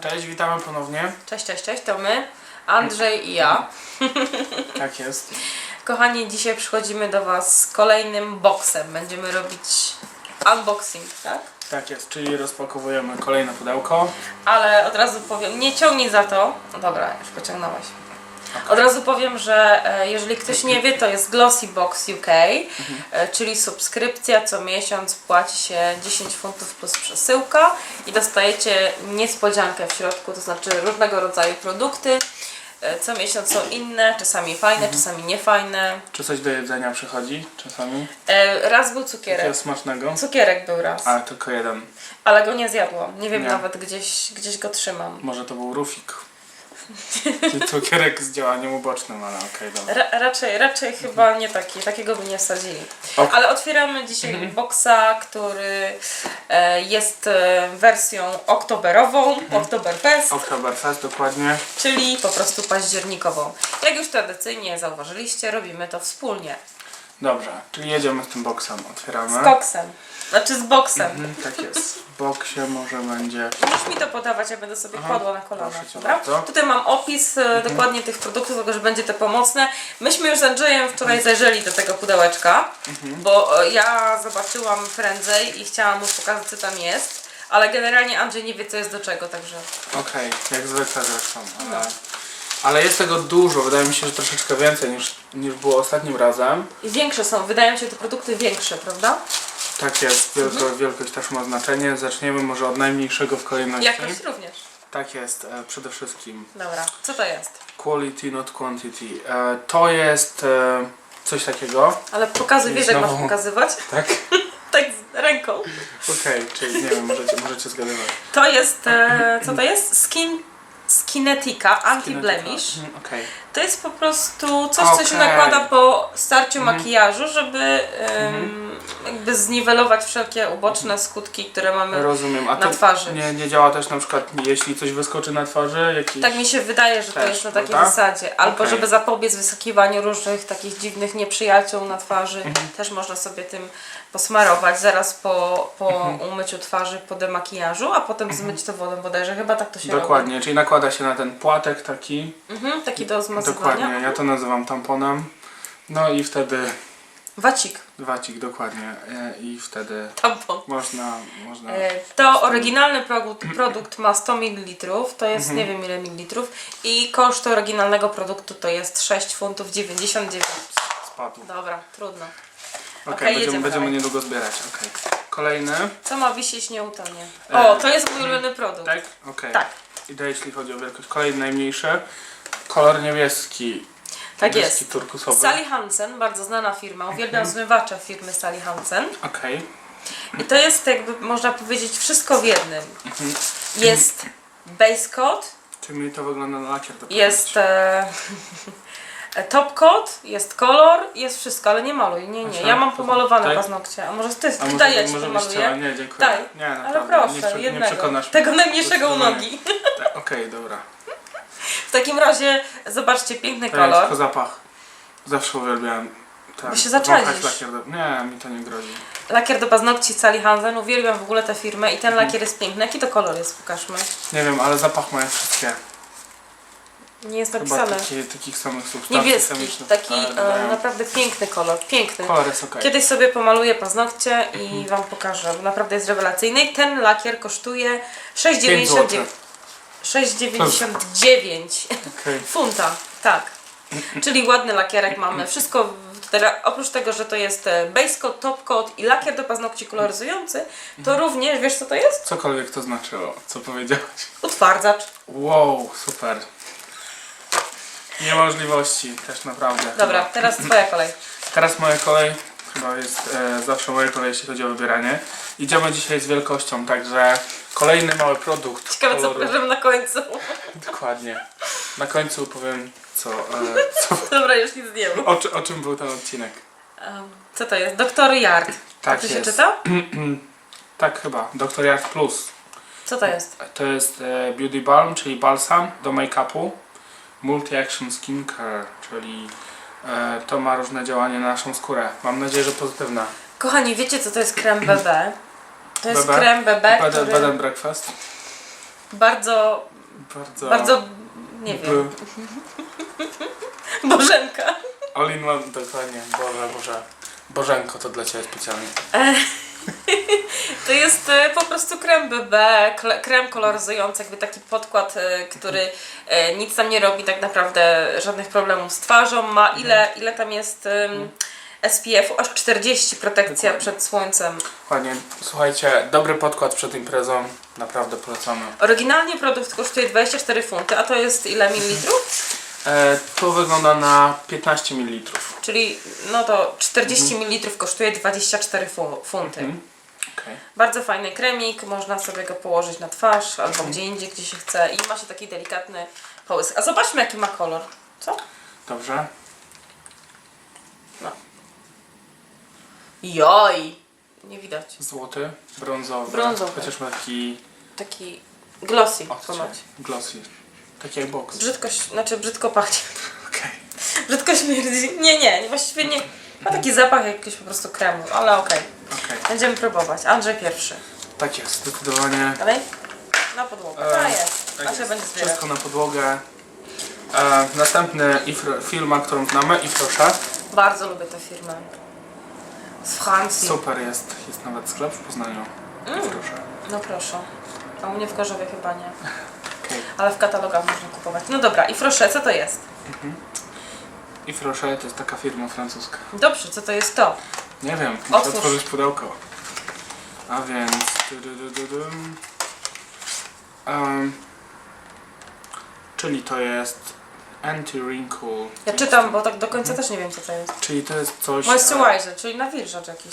Cześć, witamy ponownie. Cześć, cześć, cześć, to my, Andrzej i ja. Tak jest. Kochani, dzisiaj przychodzimy do Was z kolejnym boksem. Będziemy robić unboxing, tak? Tak jest, czyli rozpakowujemy kolejne pudełko. Ale od razu powiem, nie ciągnij za to. No Dobra, już pociągnąłeś. Od razu powiem, że e, jeżeli ktoś nie wie, to jest Glossy Box UK, e, czyli subskrypcja co miesiąc płaci się 10 funtów plus przesyłka i dostajecie niespodziankę w środku, to znaczy różnego rodzaju produkty. E, Co miesiąc są inne, czasami fajne, czasami niefajne. Czy coś do jedzenia przychodzi czasami? E, Raz był Takiego cukierek. smacznego? Cukierek był raz, A, tylko jeden. ale go nie zjadłam. Nie wiem Nie. nawet gdzieś, gdzieś go trzymam. Może to był rufik. I cukierek z działaniem ubocznym, ale okej, dobra. Ra raczej, raczej chyba nie taki, takiego by nie wsadzili. Ok. Ale otwieramy dzisiaj boxa, który e, jest e, wersją oktoberową, Oktoberfest, Oktoberfest dokładnie. czyli po prostu październikową. Jak już tradycyjnie zauważyliście, robimy to wspólnie. Dobrze, czyli jedziemy z tym boksem. Otwieramy. Z koksem. Znaczy z boksem. Mhm, tak jest. W boksie może będzie... Musisz mi to podawać, ja będę sobie Aha, kładła na kolana. proszę cię Dobra? bardzo. Tutaj mam opis e, dokładnie tych produktów, tylko że będzie to pomocne. Myśmy już z Andrzejem wczoraj zajrzeli do tego pudełeczka, bo e, ja zobaczyłam prędzej i chciałam mu pokazać, co tam jest. Ale generalnie Andrzej nie wie, co jest do czego, także Okej, jak zwykle zresztą. No. Ale... ale jest tego dużo, wydaje mi się, że troszeczkę więcej niż, niż było ostatnim razem. i większe są. Wydają się te produkty większe, prawda? Tak jest, wielko, wielkość też ma znaczenie. Zaczniemy może od najmniejszego w kolejności. Jakość również. Tak jest, e, przede wszystkim Dobra, co to jest? quality, not quantity. E, to jest e, coś takiego, Ale pokazuj, wiesz jak Znowu. masz pokazywać? tak? tak z ręką. Okej, czyli nie wiem, możecie, możecie zgadywać. To jest, e, co to jest? Skin, Skinetica Anti-Blemish. Mhm, Okej, To jest po prostu coś, co się Okej. Mhm. nakłada po starciu makijażu, żeby em, jakby zniwelować wszelkie uboczne skutki, które mamy. rozumiem. A Na to twarzy. Nie, nie działa też na przykład, jeśli coś wyskoczy na twarzy, jakiś... Tak mi się wydaje, że to Też, jest na takiej prawda? zasadzie. Albo Okej. żeby zapobiec wysakiwaniu różnych takich dziwnych nieprzyjaciół na twarzy, Mhm. też można sobie tym posmarować zaraz po, po Mhm. umyciu twarzy, po demakijażu, a potem zmyć to wodą bodajże. Chyba tak to się Dokładnie, czyli nakłada się na ten płatek taki. robi. Mhm, taki do zmazywania. Dokładnie, ja to nazywam tamponem. No i wtedy Wacik. wacik, dokładnie. E, I wtedy Tampon. można... można... E, To oryginalny produkt, produkt ma 100 ml, to Mhm. jest nie wiem ile mililitrów i koszt oryginalnego produktu to jest 6 funtów 99. Spadł. Dobra, trudno. Okej, Okej, będziemy, jedziemy będziemy dalej. niedługo zbierać. Okej. Kolejny. Co ma wisieć nie utonie? E, O, to jest mój ulubiony produkt. Tak? Okej. Tak. Idę jeśli chodzi o wielkość. Kolejny najmniejszy. Kolor niebieski. Tak jest. turkusowy. Sally Hansen, bardzo znana firma, uwielbiam zmywacze firmy Sally Hansen. Okej. I to jest jakby można powiedzieć wszystko w jednym. Mhm. Jest base coat, Czy mi to wygląda na lakier? jest e, top coat, jest kolor, jest wszystko, ale nie maluj, nie, nie. Ja mam pomalowane tak? paznokcie, a może ty, A ty może, ci może byś chciała? pomaluję? Nie, dziękuję. Daj, nie, ale proszę, nie, prze- nie jednego, przekonasz mnie. tego najmniejszego u Zdecydowanie. nogi. Tak, Okej, dobra. W takim razie zobaczcie piękny To jest kolor. tylko zapach. Zawsze uwielbiałem. ten- Bo się wąchać zaczadzisz. lakier do- Nie, mi to nie grozi. Lakier do paznokci Sally Hansen, uwielbiam w ogóle tę firmę i ten lakier jest piękny. Jaki to kolor jest? Pokażmy. Nie wiem, ale zapach mają wszystkie. Nie jest Chyba napisane. taki, takich samych substancji Niebieski, chemicznych. taki ale e, dodają. naprawdę piękny kolor, piękny. Kolor jest okej. Kiedyś sobie pomaluję paznokcie i. Wam pokażę, bo naprawdę jest rewelacyjny. Ten lakier kosztuje 6,99 Pięć złotych. 6,99 Okej. funta, tak. Czyli ładny lakierek mamy. Wszystko, oprócz tego, że to jest e, base coat, top coat i lakier do paznokci koloryzujący, to również, wiesz co to jest? Cokolwiek to znaczyło, co powiedziałeś. Utwardzacz. Wow, super. Niemożliwości, też naprawdę. Dobra, teraz Twoja kolej. Teraz moja kolej, chyba jest e, zawsze moja kolej, jeśli chodzi o wybieranie. Idziemy dzisiaj z wielkością, także kolejny mały produkt. Ciekawe co koloru. pokażemy na końcu. Dokładnie. Na końcu powiem, co, e, co Dobra, już nic nie mów. o, czy- o czym był ten odcinek. Co to jest? Doktor Yard. Tak to się jest. czyta? Tak chyba, Dr. Yard Plus. Co to jest? To jest e, Beauty Balm, czyli balsam do make-upu. Multi-Action Skincare, czyli to ma różne działanie na naszą skórę. Mam nadzieję, że pozytywne. Kochani, wiecie co to jest krem BB? To jest BB? krem BB, Bed, który... bed and breakfast. Bardzo, Bardzo... bardzo, nie wiem, Bożenka. All in one, dokładnie. Boże, Boże. Bożenko, to dla Ciebie specjalnie. To jest e, po prostu krem BB, krem koloryzujący, jakby taki podkład, e, który e, nic tam nie robi tak naprawdę, żadnych problemów z twarzą. Ma ile, ile tam jest em, SPF-u? Aż 40 protekcja Dokładnie. przed słońcem. Dokładnie. Słuchajcie, dobry podkład przed imprezą. Naprawdę polecamy. Oryginalnie produkt kosztuje 24 funty, a to jest ile mililitrów? E, to wygląda na 15 ml. Czyli no to 40 mililitrów kosztuje 24 fu- funty. Mhm. Okej. Bardzo fajny kremik, można sobie go położyć na twarz albo gdzie indziej, gdzie się chce i ma się taki delikatny połysk. A zobaczmy jaki ma kolor. Co? Dobrze. Joj! Nie widać. Złoty, brązowy. Brązowy. Chociaż ma taki Taki glossy odcień. ponoć. Glossy. Taki jak box. Brzydko, ś- znaczy brzydko pachnie. Okej. Brzydko śmierdzi. Nie, nie, właściwie nie. Ma taki zapach jakiegoś po prostu kremu, ale okej. Okej. Będziemy próbować. Andrzej pierwszy. Tak jest, zdecydowanie. Dalej? Na podłogę. E, A jest. Tak A się jest. będzie zbierać. Wszystko na podłogę. E, następny ifr- firma, którą znamy, i proszę. Bardzo lubię tę firmę. Z Francji. Super jest. Jest nawet sklep w Poznaniu. I proszę. No proszę. A u mnie w Gorzowie chyba nie. Okej. Ale w katalogach można kupować. No dobra, i proszę, co to jest? I proszę, to jest taka firma francuska. Dobrze, co to jest to? Nie wiem, muszę Otwórz. otworzyć pudełko. A więc... Em, czyli to jest anti-wrinkle. Ja czytam, bo tak do końca też nie wiem, co to jest. Czyli to jest coś... Moisturizer, czyli nawilżacz jakiś.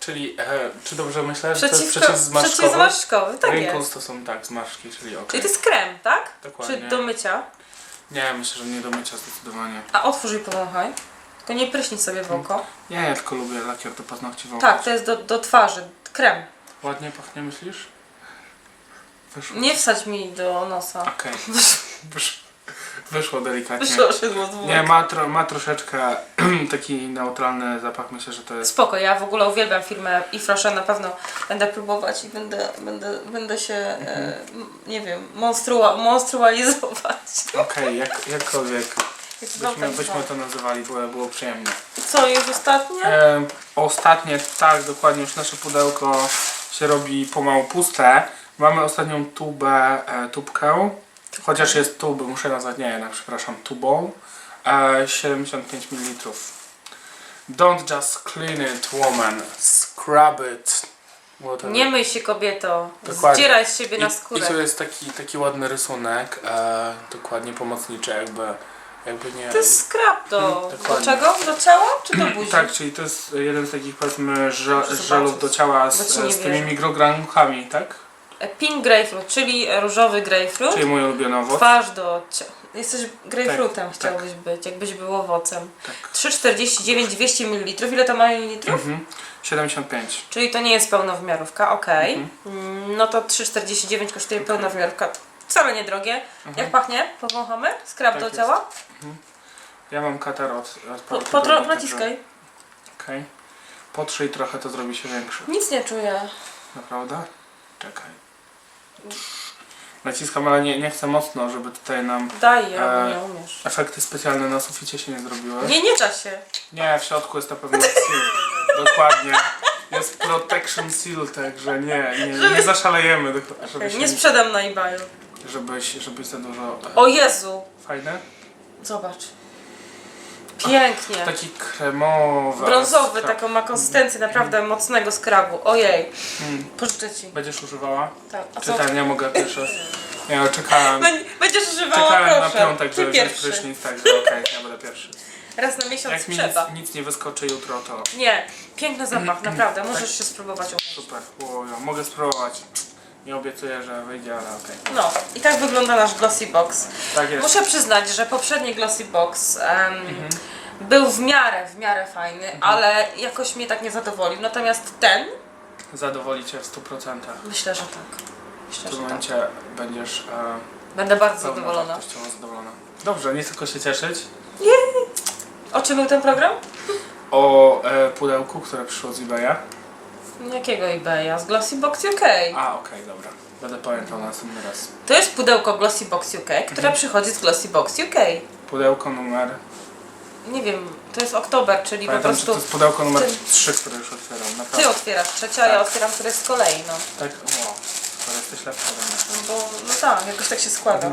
Czyli, e, czy dobrze myślę, że to jest Przeciwko, przeciwzmarszkowy? przeciwzmarszczkowy, tak Wrinkles jest. to są tak, zmarszczki, czyli ok. Czyli to jest krem, tak? Dokładnie. Czy do mycia? Nie, myślę, że nie do mycia zdecydowanie. A otwórz i powąchaj. Nie pryśnij sobie w oko. Nie, ja tylko lubię lakier do paznokci w Tak, to jest do, do twarzy. Krem. Ładnie pachnie, myślisz? Wyszło. Nie wsadź mi do nosa. Okej. Wysz... Wyszło delikatnie. Wyszło szydło z Nie, ma, tro, ma troszeczkę taki neutralny zapach. Myślę, że to jest. Spoko, ja w ogóle uwielbiam firmę Ifrosze, na pewno będę próbować i będę, będę, będę się, e, m- nie wiem, monstrua, monstrualizować. Okej, jak, jakkolwiek Byśmy, byśmy to nazywali, było, było przyjemnie. Co, już ostatnie? E, ostatnie, tak, dokładnie, już nasze pudełko się robi pomału puste. Mamy ostatnią tubę, e, tubkę. Chociaż jest tub, muszę nazwać, nie jednak, przepraszam, tubą. E, 75 ml. Don't just clean it, woman. Scrub it. Whatever. Nie myj się kobieto, Dokładnie. zdzieraj z siebie I, na I skórę. tu jest taki, taki ładny rysunek, e, dokładnie pomocniczy, jakby, jakby nie... To jest skrap do, Mm, do dokładnie. czego? Do ciała czy do buzi? Tak, czyli to jest jeden z takich powiedzmy Muszę żelów do zobaczyć, ciała bo z, ci nie z tymi wierzę. tak? E, Pink grapefruit, czyli różowy grapefruit. Czyli mój ulubiony owoc. Twarz do ciała. Jesteś grapefruitem, Tak, chciałbyś być, jakbyś był owocem. Tak. 3,49, 200 ml. Ile to ma mililitrów? Mhm. 75. Czyli to nie jest pełnowymiarówka, okej. Mhm. Mm, No to 3,49 kosztuje pełnowymiarówka. Wcale niedrogie. Jak pachnie? Powąchamy? Skrab Tak do jest. ciała? Ja mam katar od, od Po, paru po, tygodni, naciskaj. także- Okej. Potrzyj trochę, to zrobi się większy. Nic nie czuję. Naprawdę? Czekaj. Naciskam, ale nie, nie chcę mocno, żeby tutaj nam Daj, ja, bo E, nie umiesz. efekty specjalne na suficie się nie zrobiły. Nie, nie cza się. Nie, w środku jest na pewno seal. Dokładnie. Jest protection seal, także nie, nie, nie zaszalejemy, dok- żeby się, Nie sprzedam na eBayu. Żebyś, żebyś za dużo... O Jezu! Fajne? Zobacz. Pięknie. Taki kremowy. Brązowy, taką ma konsystencję naprawdę mocnego skrabu. Ojej. Mm. Pożyczę ci. Będziesz używała? Tak. A Czy co? ja mogę pierwszy? Nie, czekałem. Bę- Będziesz używała, Czekałem na proszę. piątek, Ty żeby wziąć pierwszy. prysznic, także okej, ja będę pierwszy. Raz na miesiąc Jak mi nic, trzeba. nic nie wyskoczy jutro, to Nie, piękny zapach, naprawdę. Możesz się spróbować. super. O, ja mogę spróbować. Nie obiecuję, że wyjdzie, ale okej. No, i tak wygląda nasz Glossy Box. Tak jest. Muszę przyznać, że poprzedni Glossy Box em, był w miarę, w miarę fajny, ale jakoś mnie tak nie zadowolił. Natomiast ten, Zadowolicie w 100%. myślę, że tak. W Myślę, tym że tak. momencie będziesz e, Będę bardzo zadowolona. wartościowo zadowolona. Dobrze, nie tylko się cieszyć. O czym był ten program? O e, pudełku, które przyszło z eBaya. Jakiego eBaya? Z Glossy Box UK. A, okej, dobra. Będę pamiętał następny raz. To jest pudełko Glossy Box UK, które Mhm. przychodzi z Glossy Box UK. Pudełko numer... Nie wiem, to jest oktober, czyli po Pamiętam, że to prostu jest pudełko numer Ty- 3, które już otwieram. ty Naprawdę. otwierasz trzecia, ja otwieram które z kolei, no. Tak, wow. To jesteś lepsza ode mnie. No bo, no tak, jakoś tak się składa.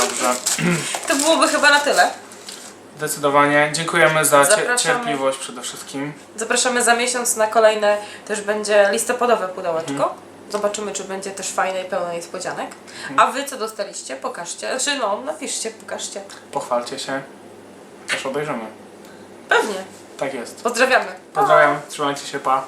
Dobrze. To byłoby chyba na tyle. Zdecydowanie. Dziękujemy za Zapraszamy. cierpliwość przede wszystkim. Zapraszamy za miesiąc na kolejne, też będzie listopadowe pudełeczko. Zobaczymy, czy będzie też fajne i pełne niespodzianek. A wy co dostaliście? Pokażcie. Znaczy no, napiszcie, pokażcie. Pochwalcie się. Też obejrzymy. Pewnie. Tak jest. Pozdrawiamy. Pozdrawiam. Trzymajcie się. Pa.